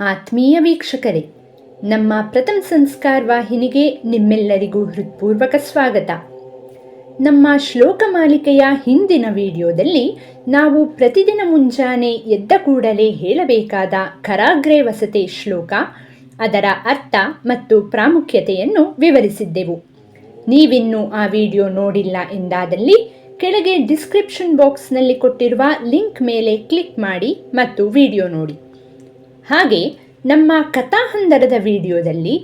ಆತ್ಮೀಯ ವೀಕ್ಷಕರೇ, ನಮ್ಮ ಪ್ರಥಮ ಸಂಸ್ಕಾರ ವಾಹಿನಿಗೆ ನಿಮ್ಮೆಲ್ಲರಿಗೂ ಹೃತ್ಪೂರ್ವಕ ಸ್ವಾಗತ. ನಮ್ಮ ಶ್ಲೋಕ ಮಾಲಿಕೆಯ ಹಿಂದಿನ ವಿಡಿಯೋದಲ್ಲಿ ನಾವು ಪ್ರತಿದಿನ ಮುಂಜಾನೆ ಎದ್ದ ಕೂಡಲೇ ಹೇಳಬೇಕಾದ ಕರಾಗ್ರೆ ವಸತೆ ಶ್ಲೋಕ, ಅದರ ಅರ್ಥ ಮತ್ತು ಪ್ರಾಮುಖ್ಯತೆಯನ್ನು ವಿವರಿಸಿದ್ದೆವು. ನೀವಿನ್ನೂ ಆ ವಿಡಿಯೋ ನೋಡಿಲ್ಲ ಎಂದಾದಲ್ಲಿ ಕೆಳಗೆ ಡಿಸ್ಕ್ರಿಪ್ಷನ್ ಬಾಕ್ಸ್ನಲ್ಲಿ ಕೊಟ್ಟಿರುವ ಲಿಂಕ್ ಮೇಲೆ ಕ್ಲಿಕ್ ಮಾಡಿ ಮತ್ತು ವಿಡಿಯೋ ನೋಡಿ. ಹಾಗೆ ನಮ್ಮ ಕಥಾಹಂದರದ ವಿಡಿಯೋದಲ್ಲಿ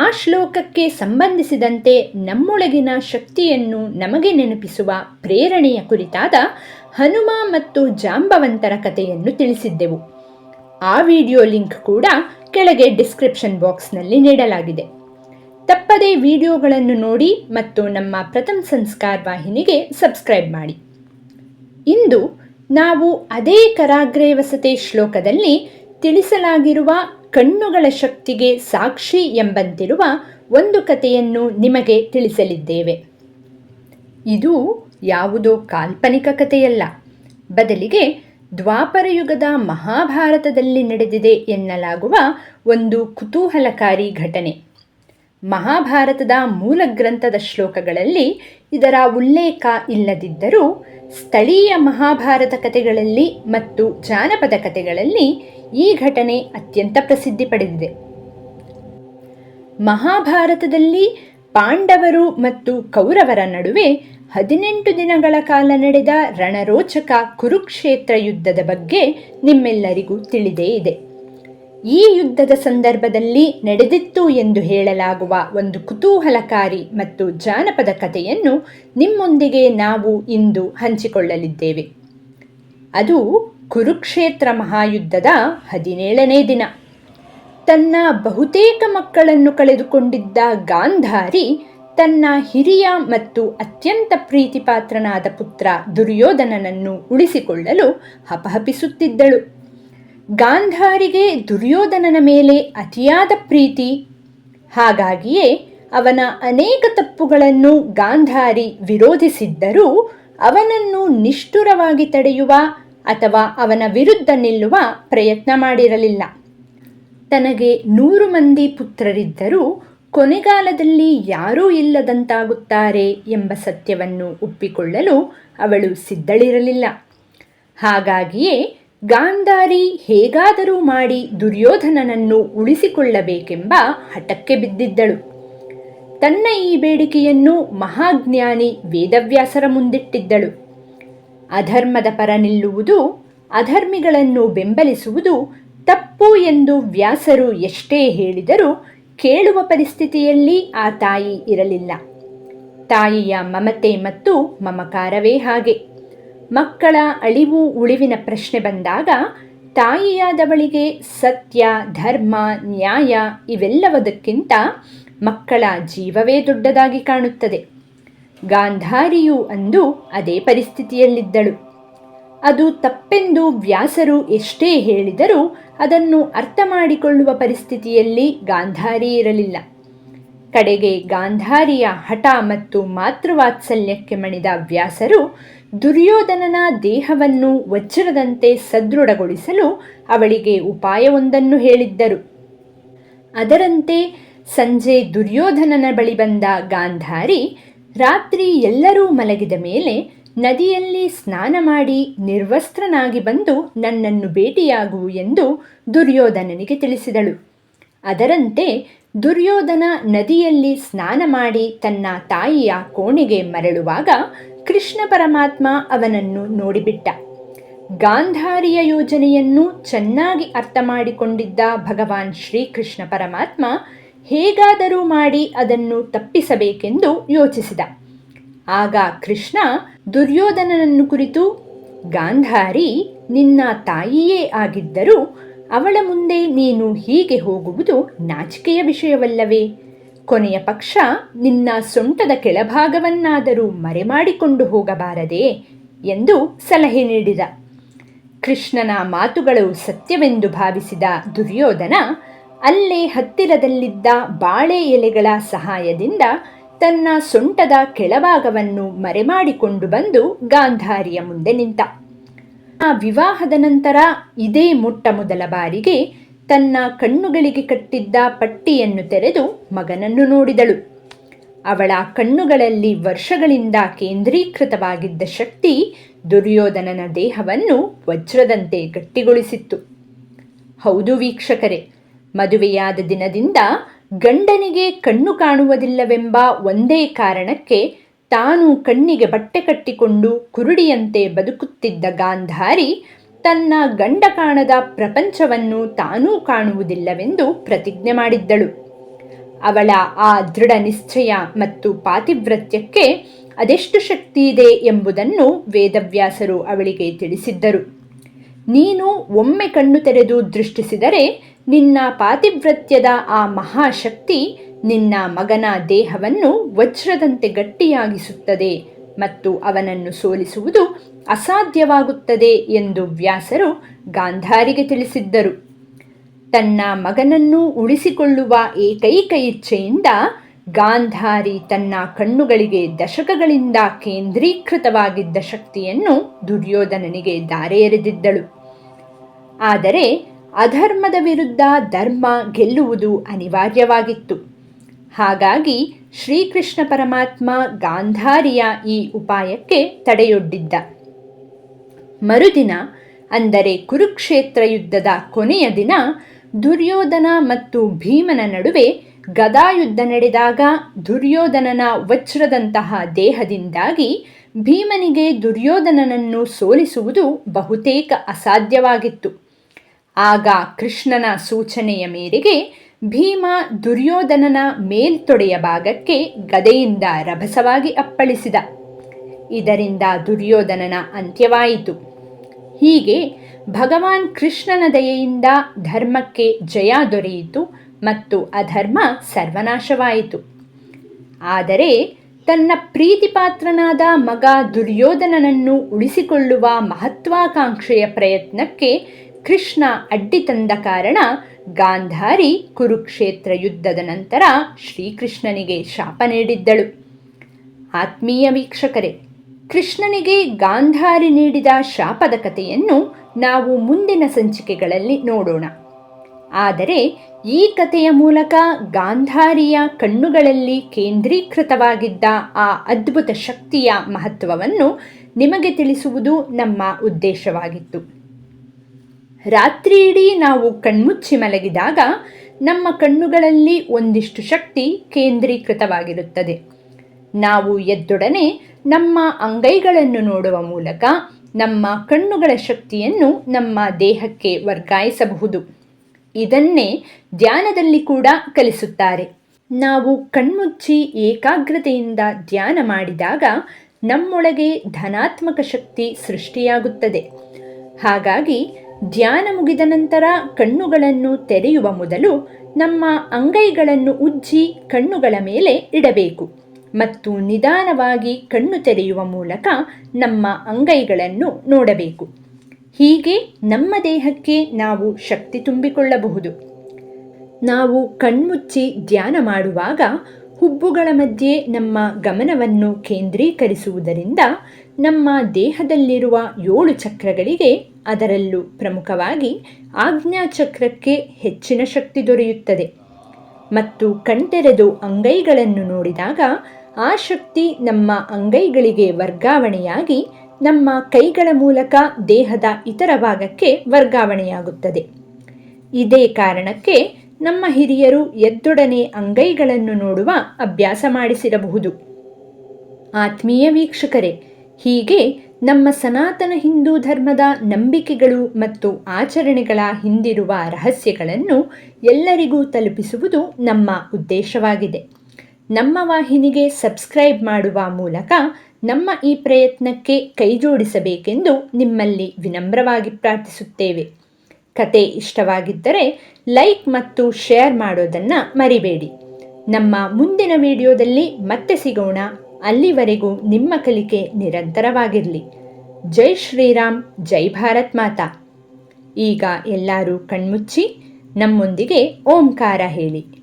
ಆ ಶ್ಲೋಕಕ್ಕೆ ಸಂಬಂಧಿಸಿದಂತೆ ನಮ್ಮೊಳಗಿನ ಶಕ್ತಿಯನ್ನು ನಮಗೆ ನೆನಪಿಸುವ ಪ್ರೇರಣೆಯ ಕುರಿತಾದ ಹನುಮ ಮತ್ತು ಜಾಂಬವಂತರ ಕಥೆಯನ್ನು ತಿಳಿಸಿದ್ದೆವು. ಆ ವಿಡಿಯೋ ಲಿಂಕ್ ಕೂಡ ಕೆಳಗೆ ಡಿಸ್ಕ್ರಿಪ್ಷನ್ ಬಾಕ್ಸ್ನಲ್ಲಿ ನೀಡಲಾಗಿದೆ. ತಪ್ಪದೇ ವಿಡಿಯೋಗಳನ್ನು ನೋಡಿ ಮತ್ತು ನಮ್ಮ ಪ್ರಥಮ ಸಂಸ್ಕಾರ ವಾಹಿನಿಗೆ ಸಬ್ಸ್ಕ್ರೈಬ್ ಮಾಡಿ. ಇಂದು ನಾವು ಅದೇ ಕರಾಗ್ರೇ ವಸತಿ ಶ್ಲೋಕದಲ್ಲಿ ತಿಳಿಸಲಾಗಿರುವ ಕಣ್ಣುಗಳ ಶಕ್ತಿಗೆ ಸಾಕ್ಷಿ ಎಂಬಂತಿರುವ ಒಂದು ಕಥೆಯನ್ನು ನಿಮಗೆ ತಿಳಿಸಲಿದ್ದೇವೆ. ಇದು ಯಾವುದೋ ಕಾಲ್ಪನಿಕ ಕಥೆಯಲ್ಲ. ಬದಲಿಗೆ ದ್ವಾಪರಯುಗದ ಮಹಾಭಾರತದಲ್ಲಿ ನಡೆದಿದೆ ಎನ್ನಲಾಗುವ ಒಂದು ಕುತೂಹಲಕಾರಿ ಘಟನೆ. ಮಹಾಭಾರತದ ಮೂಲ ಗ್ರಂಥದ ಶ್ಲೋಕಗಳಲ್ಲಿ ಇದರ ಉಲ್ಲೇಖ ಇಲ್ಲದಿದ್ದರೂ ಸ್ಥಳೀಯ ಮಹಾಭಾರತ ಕಥೆಗಳಲ್ಲಿ ಮತ್ತು ಜಾನಪದ ಕಥೆಗಳಲ್ಲಿ ಈ ಘಟನೆ ಅತ್ಯಂತ ಪ್ರಸಿದ್ಧಿ ಪಡೆದಿದೆ. ಮಹಾಭಾರತದಲ್ಲಿ ಪಾಂಡವರು ಮತ್ತು ಕೌರವರ ನಡುವೆ ಹದಿನೆಂಟು ದಿನಗಳ ಕಾಲ ನಡೆದ ರಣರೋಚಕ ಕುರುಕ್ಷೇತ್ರ ಯುದ್ಧದ ಬಗ್ಗೆ ನಿಮ್ಮೆಲ್ಲರಿಗೂ ತಿಳಿದೇ ಇದೆ. ಈ ಯುದ್ಧದ ಸಂದರ್ಭದಲ್ಲಿ ನಡೆದಿತ್ತು ಎಂದು ಹೇಳಲಾಗುವ ಒಂದು ಕುತೂಹಲಕಾರಿ ಮತ್ತು ಜಾನಪದ ಕಥೆಯನ್ನು ನಿಮ್ಮೊಂದಿಗೆ ನಾವು ಇಂದು ಹಂಚಿಕೊಳ್ಳಲಿದ್ದೇವೆ. ಅದು ಕುರುಕ್ಷೇತ್ರ ಮಹಾಯುದ್ಧದ ಹದಿನೇಳನೇ ದಿನ. ತನ್ನ ಬಹುತೇಕ ಮಕ್ಕಳನ್ನು ಕಳೆದುಕೊಂಡಿದ್ದ ಗಾಂಧಾರಿ ತನ್ನ ಹಿರಿಯ ಮತ್ತು ಅತ್ಯಂತ ಪ್ರೀತಿಪಾತ್ರನಾದ ಪುತ್ರ ದುರ್ಯೋಧನನನ್ನು ಉಳಿಸಿಕೊಳ್ಳಲು ಹಪಹಪಿಸುತ್ತಿದ್ದಳು. ಗಾಂಧಾರಿಗೆ ದುರ್ಯೋಧನನ ಮೇಲೆ ಅತಿಯಾದ ಪ್ರೀತಿ. ಹಾಗಾಗಿಯೇ ಅವನ ಅನೇಕ ತಪ್ಪುಗಳನ್ನು ಗಾಂಧಾರಿ ವಿರೋಧಿಸಿದ್ದರೂ ಅವನನ್ನು ನಿಷ್ಠುರವಾಗಿ ತಡೆಯುವ ಅಥವಾ ಅವನ ವಿರುದ್ಧ ನಿಲ್ಲುವ ಪ್ರಯತ್ನ ಮಾಡಿರಲಿಲ್ಲ. ತನಗೆ ನೂರು ಮಂದಿ ಪುತ್ರರಿದ್ದರೂ ಕೊನೆಗಾಲದಲ್ಲಿ ಯಾರೂ ಇಲ್ಲದಂತಾಗುತ್ತಾರೆ ಎಂಬ ಸತ್ಯವನ್ನು ಒಪ್ಪಿಕೊಳ್ಳಲು ಅವಳು ಸಿದ್ಧಳಿರಲಿಲ್ಲ. ಹಾಗಾಗಿಯೇ ಗಾಂಧಾರಿ ಹೇಗಾದರೂ ಮಾಡಿ ದುರ್ಯೋಧನನನ್ನು ಉಳಿಸಿಕೊಳ್ಳಬೇಕೆಂಬ ಹಠಕ್ಕೆ ಬಿದ್ದಿದ್ದಳು. ತನ್ನ ಈ ಬೇಡಿಕೆಯನ್ನು ಮಹಾಜ್ಞಾನಿ ವೇದವ್ಯಾಸರ ಮುಂದಿಟ್ಟಿದ್ದಳು. ಅಧರ್ಮದ ಪರ ನಿಲ್ಲುವುದು, ಅಧರ್ಮಿಗಳನ್ನು ಬೆಂಬಲಿಸುವುದು ತಪ್ಪು ಎಂದು ವ್ಯಾಸರು ಎಷ್ಟೇ ಹೇಳಿದರೂ ಕೇಳುವ ಪರಿಸ್ಥಿತಿಯಲ್ಲಿ ಆ ತಾಯಿ ಇರಲಿಲ್ಲ. ತಾಯಿಯ ಮಮತೆ ಮತ್ತು ಮಮಕಾರವೇ ಹಾಗೆ. ಮಕ್ಕಳ ಅಳಿವು ಉಳಿವಿನ ಪ್ರಶ್ನೆ ಬಂದಾಗ, ತಾಯಿಯಾದವಳಿಗೆ ಸತ್ಯ, ಧರ್ಮ, ನ್ಯಾಯ ಇವೆಲ್ಲವದಕ್ಕಿಂತ ಮಕ್ಕಳ ಜೀವವೇ ದೊಡ್ಡದಾಗಿ ಕಾಣುತ್ತದೆ. ಗಾಂಧಾರಿಯು ಅಂದು ಅದೇ ಪರಿಸ್ಥಿತಿಯಲ್ಲಿದ್ದಳು. ಅದು ತಪ್ಪೆಂದು ವ್ಯಾಸರು ಎಷ್ಟೇ ಹೇಳಿದರೂ ಅದನ್ನು ಅರ್ಥ ಮಾಡಿಕೊಳ್ಳುವ ಪರಿಸ್ಥಿತಿಯಲ್ಲಿ ಗಾಂಧಾರಿ ಇರಲಿಲ್ಲ. ಕಡೆಗೆ ಗಾಂಧಾರಿಯ ಹಠ ಮತ್ತು ಮಾತೃವಾತ್ಸಲ್ಯಕ್ಕೆ ಮಣಿದ ವ್ಯಾಸರು ದುರ್ಯೋಧನನ ದೇಹವನ್ನು ವಜ್ರದಂತೆ ಸದೃಢಗೊಳಿಸಲು ಅವಳಿಗೆ ಉಪಾಯವೊಂದನ್ನು ಹೇಳಿದ್ದರು. ಅದರಂತೆ ಸಂಜೆ ದುರ್ಯೋಧನನ ಬಳಿ ಬಂದ ಗಾಂಧಾರಿ ರಾತ್ರಿ ಎಲ್ಲರೂ ಮಲಗಿದ ಮೇಲೆ ನದಿಯಲ್ಲಿ ಸ್ನಾನ ಮಾಡಿ ನಿರ್ವಸ್ತ್ರನಾಗಿ ಬಂದು ನನ್ನನ್ನು ಭೇಟಿಯಾಗು ಎಂದು ದುರ್ಯೋಧನನಿಗೆ ತಿಳಿಸಿದಳು. ಅದರಂತೆ ದುರ್ಯೋಧನ ನದಿಯಲ್ಲಿ ಸ್ನಾನ ಮಾಡಿ ತನ್ನ ತಾಯಿಯ ಕೋಣೆಗೆ ಮರಳುವಾಗ ಕೃಷ್ಣ ಪರಮಾತ್ಮ ಅವನನ್ನು ನೋಡಿಬಿಟ್ಟ. ಗಾಂಧಾರಿಯ ಯೋಜನೆಯನ್ನು ಚೆನ್ನಾಗಿ ಅರ್ಥ ಮಾಡಿಕೊಂಡಿದ್ದ ಭಗವಾನ್ ಶ್ರೀಕೃಷ್ಣ ಪರಮಾತ್ಮ ಹೇಗಾದರೂ ಮಾಡಿ ಅದನ್ನು ತಪ್ಪಿಸಬೇಕೆಂದು ಯೋಚಿಸಿದ. ಆಗ ಕೃಷ್ಣ ದುರ್ಯೋಧನನನ್ನು ಕುರಿತು, ಗಾಂಧಾರಿ, ನಿನ್ನ ತಾಯಿಯೇ ಆಗಿದ್ದರೂ ಅವಳ ಮುಂದೆ ನೀನು ಹೀಗೆ ಹೋಗುವುದು ನಾಚಿಕೆಯ ವಿಷಯವಲ್ಲವೇ? ಕೊನೆಯ ಪಕ್ಷ ನಿನ್ನ ಸೊಂಟದ ಕೆಳಭಾಗವನ್ನಾದರೂ ಮರೆಮಾಡಿಕೊಂಡು ಹೋಗಬಾರದೆ ಎಂದು ಸಲಹೆ ನೀಡಿದ. ಕೃಷ್ಣನ ಮಾತುಗಳು ಸತ್ಯವೆಂದು ಭಾವಿಸಿದ ದುರ್ಯೋಧನ ಅಲ್ಲೇ ಹತ್ತಿರದಲ್ಲಿದ್ದ ಬಾಳೆ ಎಲೆಗಳ ಸಹಾಯದಿಂದ ತನ್ನ ಸೊಂಟದ ಕೆಳಭಾಗವನ್ನು ಮರೆಮಾಡಿಕೊಂಡು ಬಂದು ಗಾಂಧಾರಿಯ ಮುಂದೆ ನಿಂತ. ಆ ವಿವಾಹದ ನಂತರ ಇದೇ ಮೊಟ್ಟ ಮೊದಲ ಬಾರಿಗೆ ತನ್ನ ಕಣ್ಣುಗಳಿಗೆ ಕಟ್ಟಿದ್ದ ಪಟ್ಟಿಯನ್ನು ತೆರೆದು ಮಗನನ್ನು ನೋಡಿದಳು. ಅವಳ ಕಣ್ಣುಗಳಲ್ಲಿ ವರ್ಷಗಳಿಂದ ಕೇಂದ್ರೀಕೃತವಾಗಿದ್ದ ಶಕ್ತಿ ದುರ್ಯೋಧನನ ದೇಹವನ್ನು ವಜ್ರದಂತೆ ಗಟ್ಟಿಗೊಳಿಸಿತ್ತು. ಹೌದು ವೀಕ್ಷಕರೇ, ಮದುವೆಯಾದ ದಿನದಿಂದ ಗಂಡನಿಗೆ ಕಣ್ಣು ಕಾಣುವುದಿಲ್ಲವೆಂಬ ಒಂದೇ ಕಾರಣಕ್ಕೆ ತಾನು ಕಣ್ಣಿಗೆ ಬಟ್ಟೆ ಕಟ್ಟಿಕೊಂಡು ಕುರುಡಿಯಂತೆ ಬದುಕುತ್ತಿದ್ದ ಗಾಂಧಾರಿ ತನ್ನ ಗಂಡ ಕಾಣದ ಪ್ರಪಂಚವನ್ನು ತಾನೂ ಕಾಣುವುದಿಲ್ಲವೆಂದು ಪ್ರತಿಜ್ಞೆ ಮಾಡಿದ್ದಳು. ಅವಳ ಆ ದೃಢ ನಿಶ್ಚಯ ಮತ್ತು ಪಾತಿವ್ರತ್ಯಕ್ಕೆ ಅದೆಷ್ಟು ಶಕ್ತಿ ಇದೆ ಎಂಬುದನ್ನು ವೇದವ್ಯಾಸರು ಅವಳಿಗೆ ತಿಳಿಸಿದ್ದರು. ನೀನು ಒಮ್ಮೆ ಕಣ್ಣು ತೆರೆದು ದೃಷ್ಟಿಸಿದರೆ ನಿನ್ನ ಪಾತಿವ್ರತ್ಯದ ಆ ಮಹಾಶಕ್ತಿ ನಿನ್ನ ಮಗನ ದೇಹವನ್ನು ವಜ್ರದಂತೆ ಗಟ್ಟಿಯಾಗಿಸುತ್ತದೆ ಮತ್ತು ಅವನನ್ನು ಸೋಲಿಸುವುದು ಅಸಾಧ್ಯವಾಗುತ್ತದೆ ಎಂದು ವ್ಯಾಸರು ಗಾಂಧಾರಿಗೆ ತಿಳಿಸಿದ್ದರು. ತನ್ನ ಮಗನನ್ನು ಉಳಿಸಿಕೊಳ್ಳುವ ಏಕೈಕ ಇಚ್ಛೆಯಿಂದ ಗಾಂಧಾರಿ ತನ್ನ ಕಣ್ಣುಗಳಿಗೆ ದಶಕಗಳಿಂದ ಕೇಂದ್ರೀಕೃತವಾಗಿದ್ದ ಶಕ್ತಿಯನ್ನು ದುರ್ಯೋಧನನಿಗೆ ದಾರೆ ಎರೆದಿದ್ದಳು ಆದರೆ ಅಧರ್ಮದ ವಿರುದ್ಧ ಧರ್ಮ ಗೆಲ್ಲುವುದು ಅನಿವಾರ್ಯವಾಗಿತ್ತು. ಹಾಗಾಗಿ ಶ್ರೀಕೃಷ್ಣ ಪರಮಾತ್ಮ ಗಾಂಧಾರಿಯ ಈ ಉಪಾಯಕ್ಕೆ ತಡೆಯೊಡ್ಡಿದ್ದ. ಮರುದಿನ, ಅಂದರೆ ಕುರುಕ್ಷೇತ್ರ ಯುದ್ಧದ ಕೊನೆಯ ದಿನ, ದುರ್ಯೋಧನ ಮತ್ತು ಭೀಮನ ನಡುವೆ ಗದಾಯುದ್ಧ ನಡೆದಾಗ ದುರ್ಯೋಧನನ ವಜ್ರದಂತಹ ದೇಹದಿಂದಾಗಿ ಭೀಮನಿಗೆ ದುರ್ಯೋಧನನನ್ನು ಸೋಲಿಸುವುದು ಬಹುತೇಕ ಅಸಾಧ್ಯವಾಗಿತ್ತು. ಆಗ ಕೃಷ್ಣನ ಸೂಚನೆಯ ಮೇರೆಗೆ ಭೀಮ ದುರ್ಯೋಧನನ ಮೇಲ್ತೊಡೆಯ ಭಾಗಕ್ಕೆ ಗದೆಯಿಂದ ರಭಸವಾಗಿ ಅಪ್ಪಳಿಸಿದ. ಇದರಿಂದ ದುರ್ಯೋಧನನ ಅಂತ್ಯವಾಯಿತು. ಹೀಗೆ ಭಗವಾನ್ ಕೃಷ್ಣನ ದಯೆಯಿಂದ ಧರ್ಮಕ್ಕೆ ಜಯ ದೊರೆಯಿತು ಮತ್ತು ಅಧರ್ಮ ಸರ್ವನಾಶವಾಯಿತು. ಆದರೆ ತನ್ನ ಪ್ರೀತಿಪಾತ್ರನಾದ ಮಗ ದುರ್ಯೋಧನನನ್ನು ಉಳಿಸಿಕೊಳ್ಳುವ ಮಹತ್ವಾಕಾಂಕ್ಷೆಯ ಪ್ರಯತ್ನಕ್ಕೆ ಕೃಷ್ಣ ಅಡ್ಡಿ ತಂದ ಕಾರಣ ಗಾಂಧಾರಿ ಕುರುಕ್ಷೇತ್ರ ಯುದ್ಧದ ನಂತರ ಶ್ರೀಕೃಷ್ಣನಿಗೆ ಶಾಪ ನೀಡಿದ್ದಳು. ಆತ್ಮೀಯ ವೀಕ್ಷಕರೇ, ಕೃಷ್ಣನಿಗೆ ಗಾಂಧಾರಿ ನೀಡಿದ ಶಾಪದ ಕಥೆಯನ್ನು ನಾವು ಮುಂದಿನ ಸಂಚಿಕೆಗಳಲ್ಲಿ ನೋಡೋಣ. ಆದರೆ ಈ ಕಥೆಯ ಮೂಲಕ ಗಾಂಧಾರಿಯ ಕಣ್ಣುಗಳಲ್ಲಿ ಕೇಂದ್ರೀಕೃತವಾಗಿದ್ದ ಆ ಅದ್ಭುತ ಶಕ್ತಿಯ ಮಹತ್ವವನ್ನು ನಿಮಗೆ ತಿಳಿಸುವುದು ನಮ್ಮ ಉದ್ದೇಶವಾಗಿತ್ತು. ರಾತ್ರಿಯಿಡೀ ನಾವು ಕಣ್ಮುಚ್ಚಿ ಮಲಗಿದಾಗ ನಮ್ಮ ಕಣ್ಣುಗಳಲ್ಲಿ ಒಂದಿಷ್ಟು ಶಕ್ತಿ ಕೇಂದ್ರೀಕೃತವಾಗಿರುತ್ತದೆ. ನಾವು ಎದ್ದೊಡನೆ ನಮ್ಮ ಅಂಗೈಗಳನ್ನು ನೋಡುವ ಮೂಲಕ ನಮ್ಮ ಕಣ್ಣುಗಳ ಶಕ್ತಿಯನ್ನು ನಮ್ಮ ದೇಹಕ್ಕೆ ವರ್ಗಾಯಿಸಬಹುದು. ಇದನ್ನೇ ಧ್ಯಾನದಲ್ಲಿ ಕೂಡ ಕಲಿಸುತ್ತಾರೆ. ನಾವು ಕಣ್ಮುಚ್ಚಿ ಏಕಾಗ್ರತೆಯಿಂದ ಧ್ಯಾನ ಮಾಡಿದಾಗ ನಮ್ಮೊಳಗೆ ಧನಾತ್ಮಕ ಶಕ್ತಿ ಸೃಷ್ಟಿಯಾಗುತ್ತದೆ. ಹಾಗಾಗಿ ಧ್ಯಾನ ಮುಗಿದ ನಂತರ ಕಣ್ಣುಗಳನ್ನು ತೆರೆಯುವ ಮೊದಲು ನಮ್ಮ ಅಂಗೈಗಳನ್ನು ಉಜ್ಜಿ ಕಣ್ಣುಗಳ ಮೇಲೆ ಇಡಬೇಕು ಮತ್ತು ನಿಧಾನವಾಗಿ ಕಣ್ಣು ತೆರೆಯುವ ಮೂಲಕ ನಮ್ಮ ಅಂಗೈಗಳನ್ನು ನೋಡಬೇಕು. ಹೀಗೆ ನಮ್ಮ ದೇಹಕ್ಕೆ ನಾವು ಶಕ್ತಿ ತುಂಬಿಕೊಳ್ಳಬಹುದು. ನಾವು ಕಣ್ಮುಚ್ಚಿ ಧ್ಯಾನ ಮಾಡುವಾಗ ಹುಬ್ಬುಗಳ ಮಧ್ಯೆ ನಮ್ಮ ಗಮನವನ್ನು ಕೇಂದ್ರೀಕರಿಸುವುದರಿಂದ ನಮ್ಮ ದೇಹದಲ್ಲಿರುವ ಏಳು ಚಕ್ರಗಳಿಗೆ ಅದರಲ್ಲೂ ಪ್ರಮುಖವಾಗಿ ಆಜ್ಞಾಚಕ್ರಕ್ಕೆ ಹೆಚ್ಚಿನ ಶಕ್ತಿ ದೊರೆಯುತ್ತದೆ. ಮತ್ತು ಕಣ್ತೆರೆದು ಅಂಗೈಗಳನ್ನು ನೋಡಿದಾಗ ಆ ಶಕ್ತಿ ನಮ್ಮ ಅಂಗೈಗಳಿಗೆ ವರ್ಗಾವಣೆಯಾಗಿ ನಮ್ಮ ಕೈಗಳ ಮೂಲಕ ದೇಹದ ಇತರ ಭಾಗಕ್ಕೆ ವರ್ಗಾವಣೆಯಾಗುತ್ತದೆ. ಇದೇ ಕಾರಣಕ್ಕೆ ನಮ್ಮ ಹಿರಿಯರು ಎದ್ದೊಡನೆ ಅಂಗೈಗಳನ್ನು ನೋಡುವ ಅಭ್ಯಾಸ ಮಾಡಿಸಿರಬಹುದು. ಆತ್ಮೀಯ ವೀಕ್ಷಕರೇ, ಹೀಗೆ ನಮ್ಮ ಸನಾತನ ಹಿಂದೂ ಧರ್ಮದ ನಂಬಿಕೆಗಳು ಮತ್ತು ಆಚರಣೆಗಳ ಹಿಂದಿರುವ ರಹಸ್ಯಗಳನ್ನು ಎಲ್ಲರಿಗೂ ತಲುಪಿಸುವುದು ನಮ್ಮ ಉದ್ದೇಶವಾಗಿದೆ. ನಮ್ಮ ವಾಹಿನಿಗೆ ಸಬ್ಸ್ಕ್ರೈಬ್ ಮಾಡುವ ಮೂಲಕ ನಮ್ಮ ಈ ಪ್ರಯತ್ನಕ್ಕೆ ಕೈಜೋಡಿಸಬೇಕೆಂದು ನಿಮ್ಮಲ್ಲಿ ವಿನಮ್ರವಾಗಿ ಪ್ರಾರ್ಥಿಸುತ್ತೇವೆ. ಕತೆ ಇಷ್ಟವಾಗಿದ್ದರೆ ಲೈಕ್ ಮತ್ತು ಶೇರ್ ಮಾಡೋದನ್ನು ಮರಿಬೇಡಿ. ನಮ್ಮ ಮುಂದಿನ ವಿಡಿಯೋದಲ್ಲಿ ಮತ್ತೆ ಸಿಗೋಣ. ಅಲ್ಲಿವರೆಗೂ ನಿಮ್ಮ ಕಲಿಕೆ ನಿರಂತರವಾಗಿರಲಿ. ಜೈ ಶ್ರೀರಾಮ್, ಜೈ ಭಾರತ್ ಮಾತಾ. ಈಗ ಎಲ್ಲರೂ ಕಣ್ಮುಚ್ಚಿ ನಮ್ಮೊಂದಿಗೆ ಓಂಕಾರ ಹೇಳಿ.